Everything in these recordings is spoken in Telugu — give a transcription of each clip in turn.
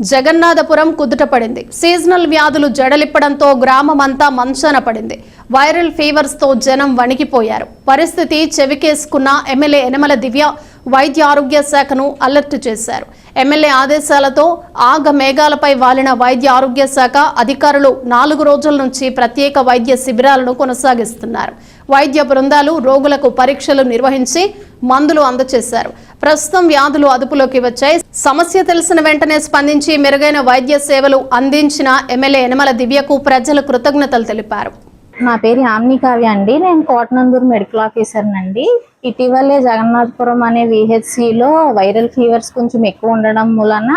జగన్నాథపురం కుదుటపడింది. సీజనల్ వ్యాధులు జడలిప్పడంతో గ్రామమంతా మంచాన పడింది. వైరల్ ఫీవర్స్తో జనం వణికిపోయారు. పరిస్థితి చెవికేసుకున్న ఎమ్మెల్యే యనమల దివ్య వైద్య ఆరోగ్య శాఖను అలర్ట్ చేశారు. ఎమ్మెల్యే ఆదేశాలతో ఆగ మేఘాలపై వాలిన వైద్య ఆరోగ్య శాఖ అధికారులు నాలుగు రోజుల నుంచి ప్రత్యేక వైద్య శిబిరాలను కొనసాగిస్తున్నారు. వైద్య బృందాలు రోగులకు పరీక్షలు నిర్వహించి మందులు అందజేశారు ప్రస్తుతం వ్యాధులు అదుపులోకి వచ్చాయి. సమస్య తెలిసిన వెంటనే స్పందించి మెరుగైన వైద్య సేవలు అందించిన ఎమ్మెల్యే యనమల దివ్యకు ప్రజలు కృతజ్ఞతలు తెలిపారు. నా పేరు యామిని కావ్య అండి. నేను కోటనందూరు మెడికల్ ఆఫీసర్నండి. ఇటీవలే జగన్నాథపురం అనే విహెచ్సిలో వైరల్ ఫీవర్స్ కొంచెం ఎక్కువ ఉండడం మూలన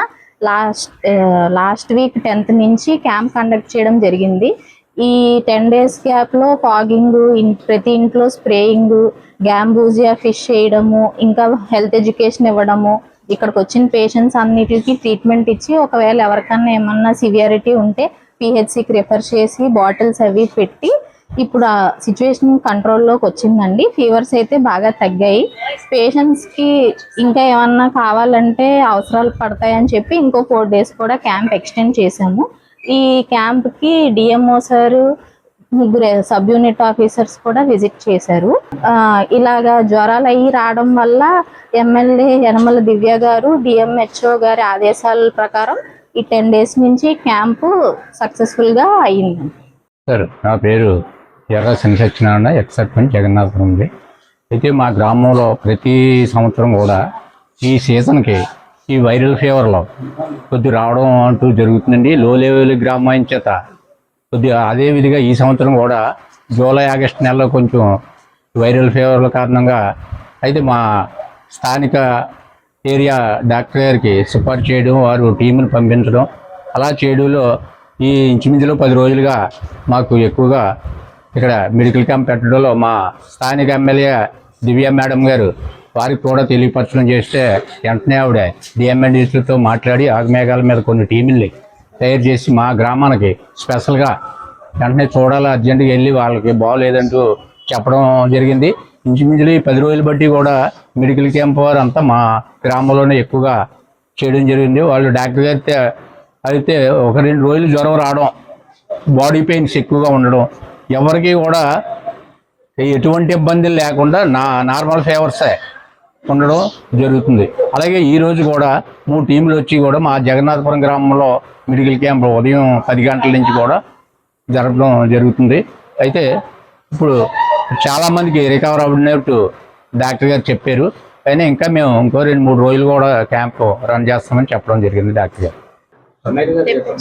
లాస్ట్ లాస్ట్ వీక్ టెన్త్ నుంచి క్యాంప్ కండక్ట్ చేయడం జరిగింది. ఈ టెన్ డేస్ గ్యాప్లో ఫాగింగ్ ప్రతి ఇంట్లో స్ప్రేయింగ్ గ్యాంబూజియా ఫిష్ చేయడము ఇంకా హెల్త్ ఎడ్యుకేషన్ ఇవ్వడము ఇక్కడికి వచ్చిన పేషెంట్స్ అన్నిటికీ ట్రీట్మెంట్ ఇచ్చి ఒకవేళ ఎవరికన్నా ఏమన్నా సివియారిటీ ఉంటే పిహెచ్సికి రిఫర్ చేసి బాటిల్స్ అవి పెట్టి ఇప్పుడు ఆ సిచ్యువేషన్ కంట్రోల్లోకి వచ్చిందండి. ఫీవర్స్ అయితే బాగా తగ్గాయి. పేషెంట్స్కి ఇంకా ఏమన్నా కావాలంటే అవసరాలు పడతాయని చెప్పి ఇంకో ఫోర్ డేస్ కూడా క్యాంప్ ఎక్స్టెండ్ చేశాము. ఈ క్యాంప్కి డిఎంఓ సారు ముగ్గురు సబ్ యూనిట్ ఆఫీసర్స్ కూడా విజిట్ చేశారు. ఆ, ఇలాగా జ్వరాలు అయ్యి రావడం వల్ల ఎమ్మెల్యే యనమల దివ్య గారు డిఎంహెచ్ఓ గారి ఆదేశాల ప్రకారం ఈ టెన్ డేస్ నుంచి క్యాంపు సక్సెస్ఫుల్గా అయింది సార్ నా పేరు ఎర్ర శని సత్యనారాయణ ఎక్స్ సర్పంచ్ జగన్నాథపురం ఉంది అయితే మా గ్రామంలో ప్రతి సంవత్సరం కూడా ఈ సీజన్కి ఈ వైరల్ ఫీవర్లో కొద్ది రావడం అంటూ జరుగుతుందండి. లో లెవెల్ గ్రామం చేత కొద్దిగా అదేవిధిగా ఈ సంవత్సరం కూడా జూలై ఆగస్ట్ నెలలో కొంచెం వైరల్ ఫీవర్ల కారణంగా అయితే మా స్థానిక ఏరియా డాక్టర్ గారికి సిఫార్సు చేయడం వారు టీమును పంపించడం అలా చేయడంలో ఈ ఇంచుమించులో పది రోజులుగా మాకు ఎక్కువగా ఇక్కడ మెడికల్ క్యాంప్ పెట్టడంలో మా స్థానిక ఎమ్మెల్యే దివ్య మేడం గారు వారికి కూడా తెలియపరచడం చేస్తే వెంటనే ఆవిడ డిఎంఎన్డీసీలతో మాట్లాడి ఆగమేఘాల మీద కొన్ని టీముల్ని తయారు చేసి మా గ్రామానికి స్పెషల్గా వెంటనే చూడాలి అర్జెంటుగా వెళ్ళి వాళ్ళకి బాగోలేదంటూ చెప్పడం జరిగింది. ఇంచుమించులు ఈ పది రోజులు బట్టి కూడా మెడికల్ క్యాంప్ వారు అంతా మా గ్రామంలోనే ఎక్కువగా చేయడం జరిగింది. వాళ్ళు డాక్టర్ గారితే అయితే ఒక రెండు రోజులు జ్వరం రావడం బాడీ పెయిన్స్ ఎక్కువగా ఉండడం ఎవరికి కూడా ఎటువంటి ఇబ్బందులు లేకుండా నా నార్మల్ ఫేవర్సే ఉండడం జరుగుతుంది. అలాగే ఈరోజు కూడా మూడు టీంలు వచ్చి కూడా మా జగన్నాథపురం గ్రామంలో మెడికల్ క్యాంప్ ఉదయం పది గంటల నుంచి కూడా జరపడం జరుగుతుంది. అయితే ఇప్పుడు చాలామందికి రికవర్ అవ్వడినట్టు డాక్టర్ గారు చెప్పారు. అయినా ఇంకా మేము ఇంకో రెండు మూడు రోజులు కూడా క్యాంప్ రన్ చేస్తామని చెప్పడం జరిగింది డాక్టర్ గారు.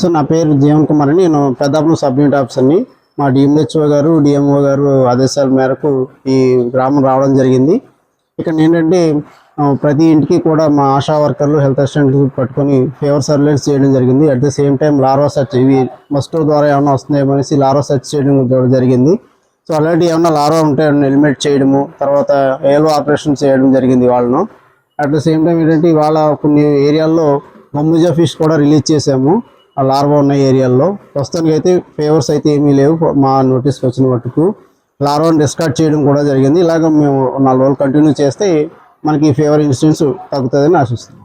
సో నా పేరు జీవన్ కుమార్ అని నేను పెద్దాపురం సబ్ యూనిట్ ఆఫీసర్ని. మా డిఎంహెచ్ఓ గారు డిఎంఓ గారు ఆదేశాల మేరకు ఈ గ్రామం రావడం జరిగింది. ఇక్కడ ఏంటంటే ప్రతి ఇంటికి కూడా మా ఆశా వర్కర్లు హెల్త్ అసిస్టెంట్లు పట్టుకొని ఫేవర్ సర్వేలెన్స్ చేయడం జరిగింది. At the same time larva search ఇవి మస్టో ద్వారా ఏమైనా వస్తున్నాయేమో అనేసి లారో సర్చ్ చేయడం జరిగింది. సో అలాంటి ఏమైనా లారో ఉంటే ఎలిమినేట్ చేయడము తర్వాత ఏలో ఆపరేషన్ చేయడం జరిగింది వాళ్ళను. అట్ ద సేమ్ టైం ఏంటంటే ఇవాళ కొన్ని ఏరియాల్లో మమ్ముజా ఫిష్ కూడా రిలీజ్ చేసాము లార్వా ఉన్న ఏరియాల్లో ప్రస్తుతానికి అయితే ఫేవర్స్ అయితే ఏమీ లేవు. మా నోటీస్కి వచ్చిన మట్టుకు లార్వాని డిస్కార్డ్ చేయడం కూడా జరిగింది. ఇలాగ మేము నాలుగు రోజులు కంటిన్యూ చేస్తే మనకి ఫేవర్ ఇన్సిడెంట్స్ తగ్గుతుందని ఆశిస్తున్నాం.